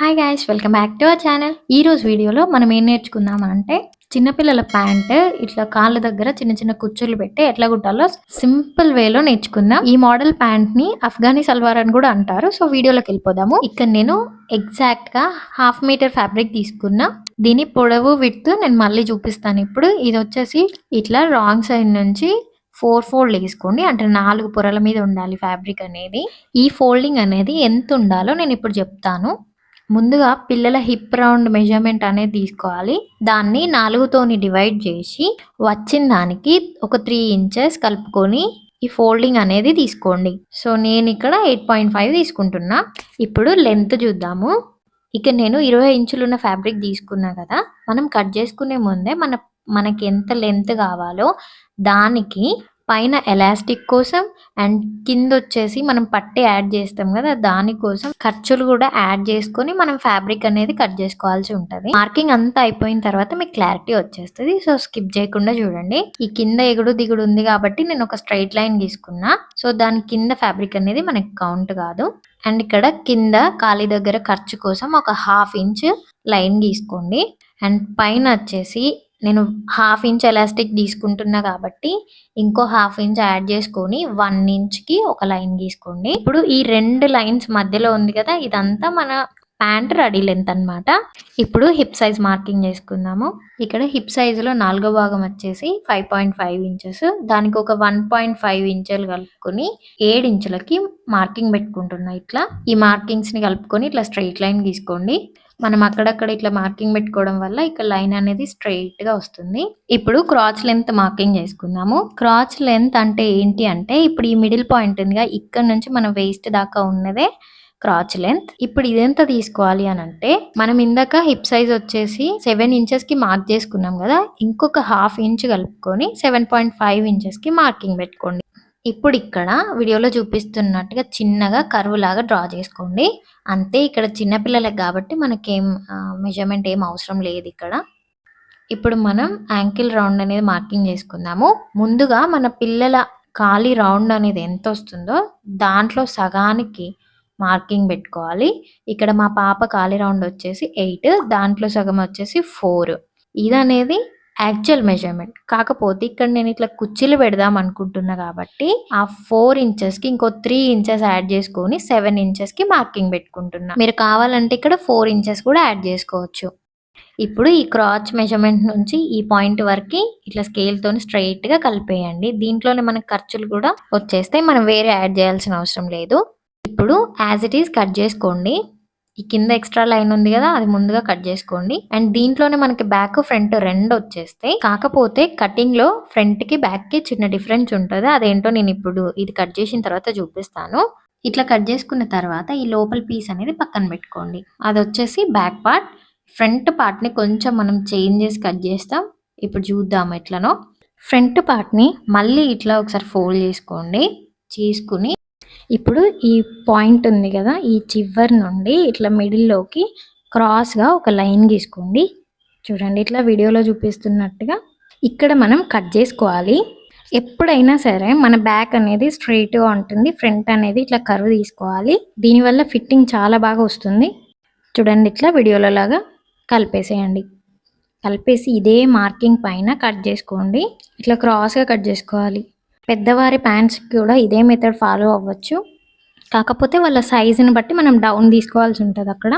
Hi guys welcome back to our channel ఈ రోజు వీడియోలో మనం ఏం నేర్చుకుందాం అంటే చిన్నపిల్లల ప్యాంట్ ఇట్లా కాళ్ళ దగ్గర చిన్న చిన్న కుచ్చులు పెట్టి ఎట్లా కుట్టాలో సింపుల్ వేలో నేర్చుకుందాం. ఈ మోడల్ ప్యాంట్ని అఫ్ఘానీ సల్వార్ అని కూడా అంటారు. సో వీడియోలోకి వెళ్ళిపోదాము. ఇక్కడ నేను ఎగ్జాక్ట్గా హాఫ్ మీటర్ ఫ్యాబ్రిక్ తీసుకున్నా. దీని పొడవు విడ్త్ నేను మళ్ళీ చూపిస్తాను ఇప్పుడు. ఇది వచ్చేసి ఇట్లా రాంగ్ సైడ్ నుంచి ఫోర్ ఫోల్డ్ వేసుకోండి. అంటే నాలుగు పొరల మీద ఉండాలి ఫ్యాబ్రిక్ అనేది. ఈ ఫోల్డింగ్ అనేది ఎంత ఉండాలో నేను ఇప్పుడు చెప్తాను. ముందుగా పిల్లల హిప్ రౌండ్ మెజర్మెంట్ అనేది తీసుకోవాలి. దాన్ని నాలుగుతోని డివైడ్ చేసి వచ్చిన దానికి ఒక త్రీ ఇంచెస్ కలుపుకొని ఈ ఫోల్డింగ్ అనేది తీసుకోండి. సో నేను ఇక్కడ ఎయిట్ పాయింట్ ఫైవ్ తీసుకుంటున్నా. ఇప్పుడు లెంత్ చూద్దాము. ఇక నేను ఇరవై ఇంచులు ఉన్న ఫ్యాబ్రిక్ తీసుకున్నా కదా మనం కట్ చేసుకునే ముందే మన మనకి ఎంత లెంత్ కావాలో దానికి పైన ఎలాస్టిక్ కోసం అండ్ కింద వచ్చేసి మనం పట్టే యాడ్ చేస్తాం కదా దానికోసం ఖర్చులు కూడా యాడ్ చేసుకొని మనం ఫ్యాబ్రిక్ అనేది కట్ చేసుకోవాల్సి ఉంటుంది. మార్కింగ్ అంతా అయిపోయిన తర్వాత మీకు క్లారిటీ వచ్చేస్తుంది. సో స్కిప్ చేయకుండా చూడండి. ఈ కింద ఎగుడు దిగుడు ఉంది కాబట్టి నేను ఒక స్ట్రైట్ లైన్ తీసుకున్నా సో దాని కింద ఫ్యాబ్రిక్ అనేది మనకి కౌంట్ కాదు. అండ్ ఇక్కడ కింద ఖాళీ దగ్గర ఖర్చు కోసం ఒక హాఫ్ ఇంచ్ లైన్ గీసుకోండి. అండ్ పైన వచ్చేసి నేను హాఫ్ ఇంచ్ ఎలాస్టిక్ తీసుకుంటున్నా కాబట్టి ఇంకో హాఫ్ ఇంచ్ యాడ్ చేసుకొని వన్ ఇంచ్కి ఒక లైన్ గీసుకోండి. ఇప్పుడు ఈ రెండు లైన్స్ మధ్యలో ఉంది కదా ఇదంతా మన ప్యాంట్ రెడీ లెంత్ అనమాట ఇప్పుడు హిప్ సైజ్ మార్కింగ్ చేసుకుందాము. ఇక్కడ హిప్ సైజులో నాలుగో భాగం వచ్చేసి ఫైవ్ పాయింట్ ఫైవ్ ఇంచెస్ దానికి ఒక వన్ పాయింట్ ఫైవ్ ఇంచులు కలుపుకొని ఏడు ఇంచులకి మార్కింగ్ పెట్టుకుంటున్నా ఇట్లా. ఈ మార్కింగ్స్ని కలుపుకొని ఇట్లా స్ట్రైట్ లైన్ గీసుకోండి. మనం అక్కడక్కడ ఇట్లా మార్కింగ్ పెట్టుకోవడం వల్ల ఇక్కడ లైన్ అనేది స్ట్రైట్గా వస్తుంది. ఇప్పుడు క్రాచ్ లెంత్ మార్కింగ్ చేసుకుందాము. క్రాచ్ లెంత్ అంటే ఏంటి అంటే ఇప్పుడు ఈ మిడిల్ పాయింట్ ఉందిగా ఇక్కడ నుంచి మనం వేస్ట్ దాకా ఉన్నదే క్రాచ్ లెంత్ ఇప్పుడు ఇదెంత తీసుకోవాలి అని అంటే మనం ఇందాక హిప్ సైజ్ వచ్చేసి సెవెన్ ఇంచెస్కి మార్క్ చేసుకున్నాం కదా ఇంకొక హాఫ్ ఇంచ్ కలుపుకొని సెవెన్ పాయింట్ ఫైవ్ ఇంచెస్కి మార్కింగ్ పెట్టుకోండి. ఇప్పుడు ఇక్కడ వీడియోలో చూపిస్తున్నట్టుగా చిన్నగా కరువు లాగా డ్రా చేసుకోండి. అంతే ఇక్కడ చిన్నపిల్లలకు కాబట్టి మనకేం మెజర్మెంట్ ఏం అవసరం లేదు ఇక్కడ. ఇప్పుడు మనం యాంకిల్ రౌండ్ అనేది మార్కింగ్ చేసుకుందాము. ముందుగా మన పిల్లల ఖాళీ రౌండ్ అనేది ఎంత వస్తుందో దాంట్లో సగానికి మార్కింగ్ పెట్టుకోవాలి. ఇక్కడ మా పాప ఖాళీ రౌండ్ వచ్చేసి ఎయిట్ దాంట్లో సగం వచ్చేసి ఫోర్ ఇది అనేది యాక్చువల్ మెజర్మెంట్ కాకపోతే ఇక్కడ నేను ఇట్లా కుర్చీలు పెడదాం అనుకుంటున్నా కాబట్టి ఆ ఫోర్ ఇంచెస్కి ఇంకో త్రీ ఇంచెస్ యాడ్ చేసుకొని సెవెన్ ఇంచెస్కి మార్కింగ్ పెట్టుకుంటున్నా. మీరు కావాలంటే ఇక్కడ ఫోర్ ఇంచెస్ కూడా యాడ్ చేసుకోవచ్చు. ఇప్పుడు ఈ క్రాచ్ మెజర్మెంట్ నుంచి ఈ పాయింట్ వరకు ఇట్లా స్కేల్తో స్ట్రైట్గా కలిపేయండి. దీంట్లోనే మనకు ఖర్చులు కూడా వచ్చేస్తాయి. మనం వేరే యాడ్ చేయాల్సిన అవసరం లేదు. ఇప్పుడు యాజ్ ఇట్ ఈస్ కట్ చేసుకోండి. ఈ కింద ఎక్స్ట్రా లైన్ ఉంది కదా అది ముందుగా కట్ చేసుకోండి. అండ్ దీంట్లోనే మనకి బ్యాక్ ఫ్రంట్ రెండు వచ్చేస్తాయి. కాకపోతే కటింగ్లో ఫ్రంట్కి బ్యాక్కి చిన్న డిఫరెన్స్ ఉంటుంది. అదేంటో నేను ఇప్పుడు ఇది కట్ చేసిన తర్వాత చూపిస్తాను. ఇట్లా కట్ చేసుకున్న తర్వాత ఈ లోపల పీస్ అనేది పక్కన పెట్టుకోండి. అది వచ్చేసి బ్యాక్ పార్ట్ ఫ్రంట్ పార్ట్ని కొంచెం మనం చేంజ్ చేసి కట్ చేస్తాం. ఇప్పుడు చూద్దాం ఎట్లనో. ఫ్రంట్ పార్ట్ని మళ్ళీ ఇట్లా ఒకసారి ఫోల్డ్ చేసుకోండి. చేసుకుని ఇప్పుడు ఈ పాయింట్ ఉంది కదా ఈ చివరి నుండి ఇట్లా మిడిల్లోకి క్రాస్గా ఒక లైన్ గీసుకోండి. చూడండి ఇట్లా వీడియోలో చూపిస్తున్నట్టుగా ఇక్కడ మనం కట్ చేసుకోవాలి. ఎప్పుడైనా సరే మన బ్యాక్ అనేది స్ట్రైట్గా ఉంటుంది ఫ్రంట్ అనేది ఇట్లా కర్వ్ తీసుకోవాలి. దీనివల్ల ఫిట్టింగ్ చాలా బాగా వస్తుంది. చూడండి ఇట్లా వీడియోలో లాగా కలిపేసేయండి. కలిపేసి ఇదే మార్కింగ్ పైన కట్ చేసుకోండి. ఇట్లా క్రాస్గా కట్ చేసుకోవాలి. పెద్దవారి ప్యాంట్స్కి కూడా ఇదే మెథడ్ ఫాలో అవ్వచ్చు. కాకపోతే వాళ్ళ సైజుని బట్టి మనం డౌన్ తీసుకోవాల్సి ఉంటుంది అక్కడ.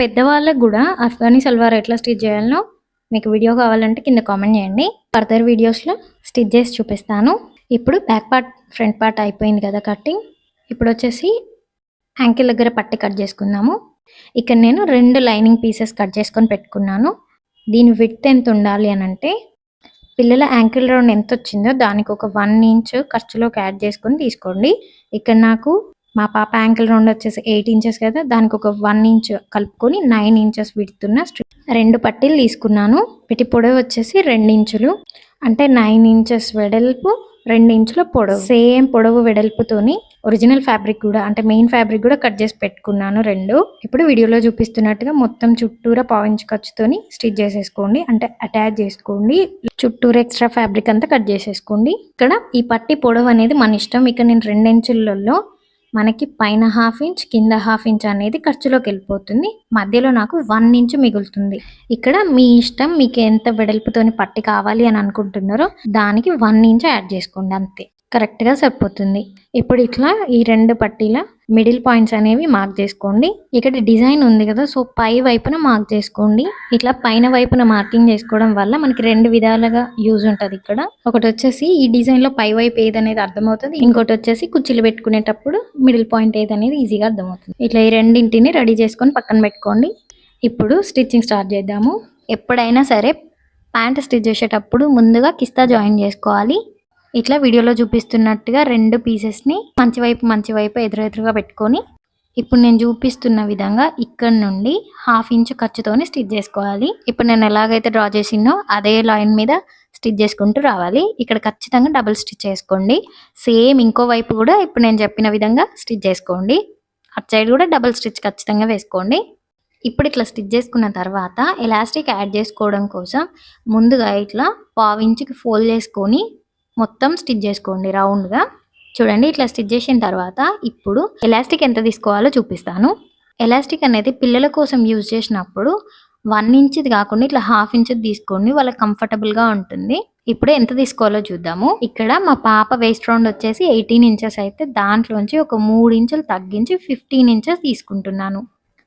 పెద్దవాళ్ళకి కూడా అఫ్ఘానీ సల్వార్ ఎట్లా స్టిచ్ చేయాలనో మీకు వీడియో కావాలంటే కింద కామెంట్ చేయండి. ఫర్దర్ వీడియోస్లో స్టిచ్ చేసి చూపిస్తాను. ఇప్పుడు బ్యాక్ పార్ట్ ఫ్రంట్ పార్ట్ అయిపోయింది కదా కటింగ్ ఇప్పుడు వచ్చేసి యాంకిల్ దగ్గర పట్టి కట్ చేసుకుందాము. ఇక్కడ నేను రెండు లైనింగ్ పీసెస్ కట్ చేసుకొని పెట్టుకున్నాను. దీని విడ్త్ ఎంత ఉండాలి అని అంటే పిల్లల యాంకిల్ రౌండ్ ఎంత వచ్చిందో దానికి ఒక వన్ ఇంచ్ ఖర్చులోకి యాడ్ చేసుకొని తీసుకోండి. ఇక్కడ నాకు మా పాప యాంకిల్ రౌండ్ వచ్చేసి ఎయిట్ ఇంచెస్ కదా దానికి ఒక వన్ ఇంచ్ కలుపుకొని నైన్ ఇంచెస్ విడుతున్న రెండు పట్టీలు తీసుకున్నాను. పిటి పొడవు వచ్చేసి రెండు ఇంచులు. అంటే నైన్ ఇంచెస్ వెడల్పు రెండు ఇంచుల పొడవు. సేమ్ పొడవు వెడల్పుతోని ఒరిజినల్ ఫ్యాబ్రిక్ కూడా అంటే మెయిన్ ఫ్యాబ్రిక్ కూడా కట్ చేసి పెట్టుకున్నాను రెండు. ఇప్పుడు వీడియోలో చూపిస్తున్నట్టుగా మొత్తం చుట్టూరా పావించు ఖర్చుతోని స్టిచ్ చేసేసుకోండి. అంటే అటాచ్ చేసుకోండి. చుట్టూరు ఎక్స్ట్రా ఫ్యాబ్రిక్ అంతా కట్ చేసేసుకోండి. ఇక్కడ ఈ పట్టి పొడవు అనేది మన ఇష్టం. ఇక్కడ నేను రెండు మనకి పైన హాఫ్ ఇంచ్ కింద హాఫ్ ఇంచ్ అనేది ఖర్చులోకి వెళ్ళిపోతుంది. మధ్యలో నాకు వన్ ఇంచ్ మిగులుతుంది. ఇక్కడ మీ ఇష్టం మీకు ఎంత వెడల్పుతోని పట్టి కావాలి అని అనుకుంటున్నారో దానికి వన్ ఇంచ్ యాడ్ చేసుకోండి అంతే. కరెక్ట్గా సరిపోతుంది. ఇప్పుడు ఇట్లా ఈ రెండు పట్టీల మిడిల్ పాయింట్స్ అనేవి మార్క్ చేసుకోండి. ఇక్కడ డిజైన్ ఉంది కదా సో పై వైపున మార్క్ చేసుకోండి. ఇట్లా పైన వైపున మార్కింగ్ చేసుకోవడం వల్ల మనకి రెండు విధాలుగా యూజ్ ఉంటుంది ఇక్కడ. ఒకటి వచ్చేసి ఈ డిజైన్లో పై వైపు ఏదనేది అర్థమవుతుంది ఇంకోటి వచ్చేసి కుర్చీలు పెట్టుకునేటప్పుడు మిడిల్ పాయింట్ ఏదనేది ఈజీగా అర్థమవుతుంది. ఇట్లా ఈ రెండింటిని రెడీ చేసుకొని పక్కన పెట్టుకోండి. ఇప్పుడు స్టిచ్చింగ్ స్టార్ట్ చేద్దాము. ఎప్పుడైనా సరే ప్యాంట్ స్టిచ్ చేసేటప్పుడు ముందుగా కిస్తా జాయిన్ చేసుకోవాలి. ఇట్లా వీడియోలో చూపిస్తున్నట్టుగా రెండు పీసెస్ని మంచి వైపు మంచి వైపు ఎదురెదురుగా పెట్టుకొని ఇప్పుడు నేను చూపిస్తున్న విధంగా ఇక్కడ నుండి హాఫ్ ఇంచ్ ఖర్చుతోని స్టిచ్ చేసుకోవాలి. ఇప్పుడు నేను ఎలాగైతే డ్రా చేసినో అదే లైన్ మీద స్టిచ్ చేసుకుంటూ రావాలి. ఇక్కడ ఖచ్చితంగా డబుల్ స్టిచ్ చేసుకోండి. సేమ్ ఇంకో వైపు కూడా ఇప్పుడు నేను చెప్పిన విధంగా స్టిచ్ చేసుకోండి. అటు సైడ్ కూడా డబుల్ స్టిచ్ ఖచ్చితంగా వేసుకోండి. ఇప్పుడు ఇట్లా స్టిచ్ చేసుకున్న తర్వాత ఎలాస్టిక్ యాడ్ చేసుకోవడం కోసం ముందుగా ఇట్లా పావించికి ఫోల్డ్ చేసుకొని మొత్తం స్టిచ్ చేసుకోండి రౌండ్గా. చూడండి ఇట్లా స్టిచ్ చేసిన తర్వాత ఇప్పుడు ఎలాస్టిక్ ఎంత తీసుకోవాలో చూపిస్తాను. ఎలాస్టిక్ అనేది పిల్లల కోసం యూజ్ చేసినప్పుడు వన్ ఇంచ్ది కాకుండా ఇట్లా హాఫ్ ఇంచ్ తీసుకోండి వాళ్ళకి కంఫర్టబుల్గా ఉంటుంది. ఇప్పుడు ఎంత తీసుకోవాలో చూద్దాము. ఇక్కడ మా పాప వేస్ట్ రౌండ్ వచ్చేసి ఎయిటీన్ ఇంచెస్ అయితే దాంట్లోంచి ఒక మూడు ఇంచులు తగ్గించి ఫిఫ్టీన్ ఇంచెస్ తీసుకుంటున్నాను.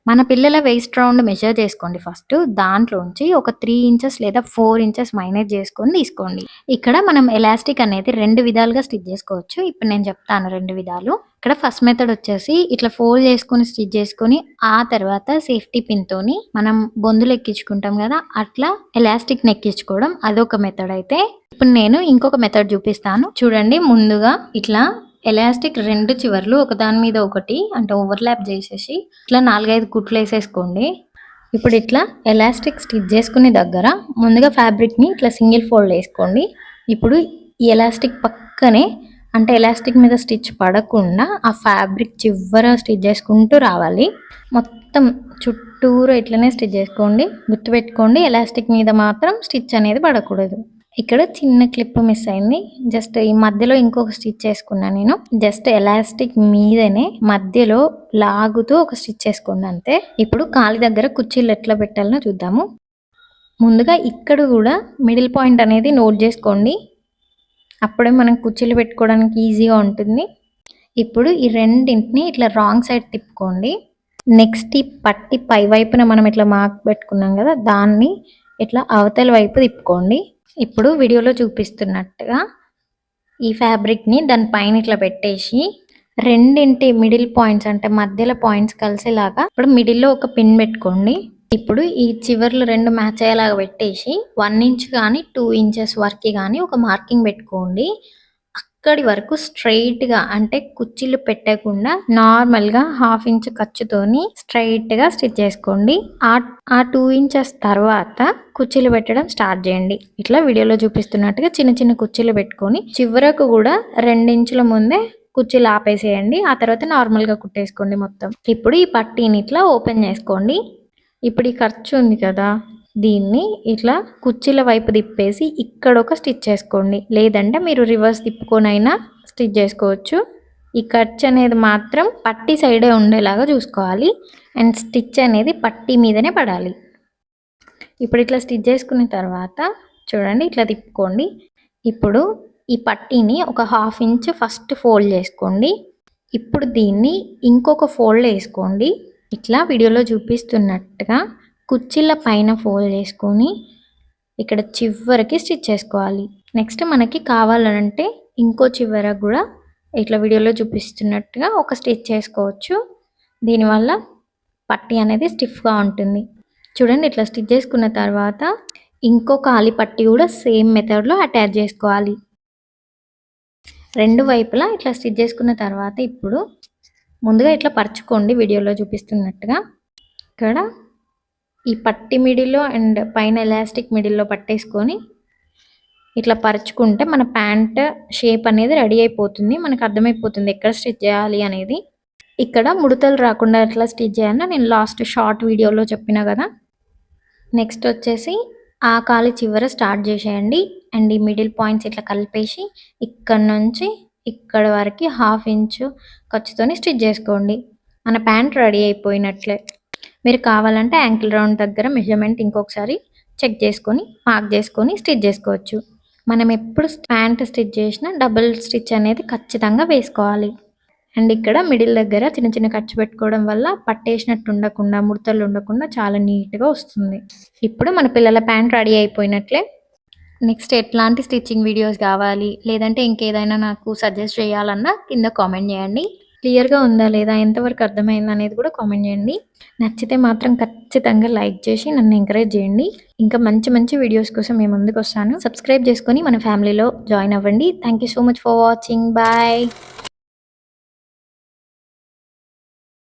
మన పిల్లల వేస్ట్ రౌండ్ మెజర్ చేసుకోండి ఫస్ట్ దాంట్లోంచి ఒక త్రీ ఇంచెస్ లేదా ఫోర్ ఇంచెస్ మైనస్ చేసుకొని తీసుకోండి. ఇక్కడ మనం ఎలాస్టిక్ అనేది రెండు విధాలుగా స్టిచ్ చేసుకోవచ్చు. ఇప్పుడు నేను చెప్తాను రెండు విధాలు. ఇక్కడ ఫస్ట్ మెథడ్ వచ్చేసి ఇట్లా ఫోల్డ్ చేసుకొని స్టిచ్ చేసుకొని ఆ తర్వాత సేఫ్టీ పిన్తోని మనం బొందులు ఎక్కించుకుంటాం కదా అట్లా ఎలాస్టిక్ నెక్కించుకోవడం అదొక మెథడ్ అయితే. ఇప్పుడు నేను ఇంకొక మెథడ్ చూపిస్తాను. చూడండి ముందుగా ఇట్లా ఎలాస్టిక్ రెండు చివర్లు ఒకదాని మీద ఒకటి అంటే ఓవర్లాప్ చేసేసి ఇట్లా నాలుగైదు కుట్లు వేసేసుకోండి. ఇప్పుడు ఇట్లా ఎలాస్టిక్ స్టిచ్ చేసుకునే దగ్గర ముందుగా ఫ్యాబ్రిక్ని ఇట్లా సింగిల్ ఫోల్డ్ వేసుకోండి. ఇప్పుడు ఈ ఎలాస్టిక్ పక్కనే అంటే ఎలాస్టిక్ మీద స్టిచ్ పడకుండా ఆ ఫ్యాబ్రిక్ చివర స్టిచ్ చేసుకుంటూ రావాలి. మొత్తం చుట్టూరు ఇట్లనే స్టిచ్ చేసుకోండి. గుర్తుపెట్టుకోండి ఎలాస్టిక్ మీద మాత్రం స్టిచ్ అనేది పడకూడదు. ఇక్కడ చిన్న క్లిప్ మిస్ అయింది. జస్ట్ ఈ మధ్యలో ఇంకొక స్టిచ్ చేసుకున్నాను నేను. జస్ట్ ఎలాస్టిక్ మీదనే మధ్యలో లాగుతూ ఒక స్టిచ్ వేసుకున్నాను అంతే. ఇప్పుడు కాలి దగ్గర కుర్చీలు ఎట్లా పెట్టాలనో చూద్దాము. ముందుగా ఇక్కడ కూడా మిడిల్ పాయింట్ అనేది నోట్ చేసుకోండి. అప్పుడే మనం కుర్చీలు పెట్టుకోవడానికి ఈజీగా ఉంటుంది. ఇప్పుడు ఈ రెండింటిని ఇట్లా రాంగ్ సైడ్ తిప్పుకోండి. నెక్స్ట్ ఈ పట్టి పై వైపున మనం ఇట్లా మార్క్ పెట్టుకున్నాం కదా దాన్ని ఇట్లా అవతల వైపు తిప్పుకోండి. ఇప్పుడు వీడియోలో చూపిస్తున్నట్టుగా ఈ ఫ్యాబ్రిక్ని దాని పైన ఇట్లా పెట్టేసి రెండింటి మిడిల్ పాయింట్స్ అంటే మధ్యలో పాయింట్స్ కలిసేలాగా ఇప్పుడు మిడిల్లో ఒక పిన్ పెట్టుకోండి. ఇప్పుడు ఈ చివర్లు రెండు మ్యాచ్ అయ్యేలాగా పెట్టేసి వన్ ఇంచ్ కానీ టూ ఇంచెస్ వరకు కానీ ఒక మార్కింగ్ పెట్టుకోండి. ఇక్కడి వరకు స్ట్రైట్గా అంటే కుర్చీలు పెట్టకుండా నార్మల్గా హాఫ్ ఇంచ్ ఖర్చుతోని స్ట్రైట్గా స్టిచ్ చేసుకోండి. ఆ ఆ టూ ఇంచెస్ తర్వాత కుర్చీలు పెట్టడం స్టార్ట్ చేయండి. ఇట్లా వీడియోలో చూపిస్తున్నట్టుగా చిన్న చిన్న కుర్చీలు పెట్టుకొని చివరకు కూడా రెండించుల ముందే కుర్చీలు ఆపేసేయండి. ఆ తర్వాత నార్మల్గా కుట్టేసుకోండి మొత్తం. ఇప్పుడు ఈ పట్టీని ఇట్లా ఓపెన్ చేసుకోండి. ఇప్పుడు ఈ ఖర్చు ఉంది కదా. దీన్ని ఇట్లా కుర్చీల వైపు తిప్పేసి ఇక్కడ ఒక స్టిచ్ చేసుకోండి. లేదంటే మీరు రివర్స్ తిప్పుకొనైనా స్టిచ్ చేసుకోవచ్చు. ఈ ఖర్చు అనేది మాత్రం పట్టి సైడే ఉండేలాగా చూసుకోవాలి. అండ్ స్టిచ్ అనేది పట్టి మీదనే పడాలి. ఇప్పుడు ఇట్లా స్టిచ్ చేసుకున్న తర్వాత చూడండి ఇట్లా తిప్పుకోండి. ఇప్పుడు ఈ పట్టీని ఒక హాఫ్ ఇంచ్ ఫస్ట్ ఫోల్డ్ చేసుకోండి. ఇప్పుడు దీన్ని ఇంకొక ఫోల్డ్ వేసుకోండి. ఇట్లా వీడియోలో చూపిస్తున్నట్టుగా కుర్చీల పైన ఫోల్డ్ చేసుకొని ఇక్కడ చివరికి స్టిచ్ చేసుకోవాలి. నెక్స్ట్ మనకి కావాలంటే ఇంకో చివరకు కూడా ఇట్లా వీడియోలో చూపిస్తున్నట్టుగా ఒక స్టిచ్ చేసుకోవచ్చు. దీనివల్ల పట్టి అనేది స్టిఫ్గా ఉంటుంది. చూడండి ఇట్లా స్టిచ్ చేసుకున్న తర్వాత ఇంకో కాలి పట్టి కూడా సేమ్ మెథడ్లో అటాచ్ చేసుకోవాలి. రెండు వైపులా ఇట్లా స్టిచ్ చేసుకున్న తర్వాత ఇప్పుడు ముందుగా ఇట్లా పరుచుకోండి వీడియోలో చూపిస్తున్నట్టుగా. ఇక్కడ ఈ పట్టి మిడిల్లో అండ్ పైన ఎలాస్టిక్ మిడిల్లో పట్టేసుకొని ఇట్లా పరుచుకుంటే మన ప్యాంట్ షేప్ అనేది రెడీ అయిపోతుంది. మనకు అర్థమైపోతుంది ఎక్కడ స్టిచ్ చేయాలి అనేది. ఇక్కడ ముడతలు రాకుండా ఎట్లా స్టిచ్ చేయాలో నేను లాస్ట్ షార్ట్ వీడియోలో చెప్పిన కదా. నెక్స్ట్ వచ్చేసి ఆ కాలి చివర స్టార్ట్ చేసేయండి. అండ్ ఈ మిడిల్ పాయింట్స్ ఇట్లా కలిపేసి ఇక్కడ నుంచి ఇక్కడ వరకు హాఫ్ ఇంచు ఖర్చుతోని స్టిచ్ చేసుకోండి. మన ప్యాంట్ రెడీ అయిపోయినట్లే. మీరు కావాలంటే యాంకిల్ రౌండ్ దగ్గర మెజర్మెంట్ ఇంకొకసారి చెక్ చేసుకొని మార్క్ చేసుకొని స్టిచ్ చేసుకోవచ్చు. మనం ఎప్పుడు ప్యాంట్ స్టిచ్ చేసినా డబుల్ స్టిచ్ అనేది ఖచ్చితంగా వేసుకోవాలి. అండ్ ఇక్కడ మిడిల్ దగ్గర చిన్న చిన్న ఖర్చు పెట్టుకోవడం వల్ల పట్టేసినట్టు ఉండకుండా ముడతలు ఉండకుండా చాలా నీట్గా వస్తుంది. ఇప్పుడు మన పిల్లల ప్యాంట్ రెడీ అయిపోయినట్లే నెక్స్ట్ ఎట్లాంటి స్టిచ్చింగ్ వీడియోస్ కావాలి లేదంటే ఇంకేదైనా నాకు సజెస్ట్ చేయాలన్నా కింద కామెంట్ చేయండి. క్లియర్గా ఉందా లేదా ఎంతవరకు అర్థమైంది అనేది కూడా కామెంట్ చేయండి. నచ్చితే మాత్రం ఖచ్చితంగా లైక్ చేసి నన్ను ఎంకరేజ్ చేయండి. ఇంకా మంచి మంచి వీడియోస్ కోసం మేము ముందుకు వస్తాను. సబ్స్క్రైబ్ చేసుకొని మన ఫ్యామిలీలో జాయిన్ అవ్వండి. Thank you so much for watching. Bye.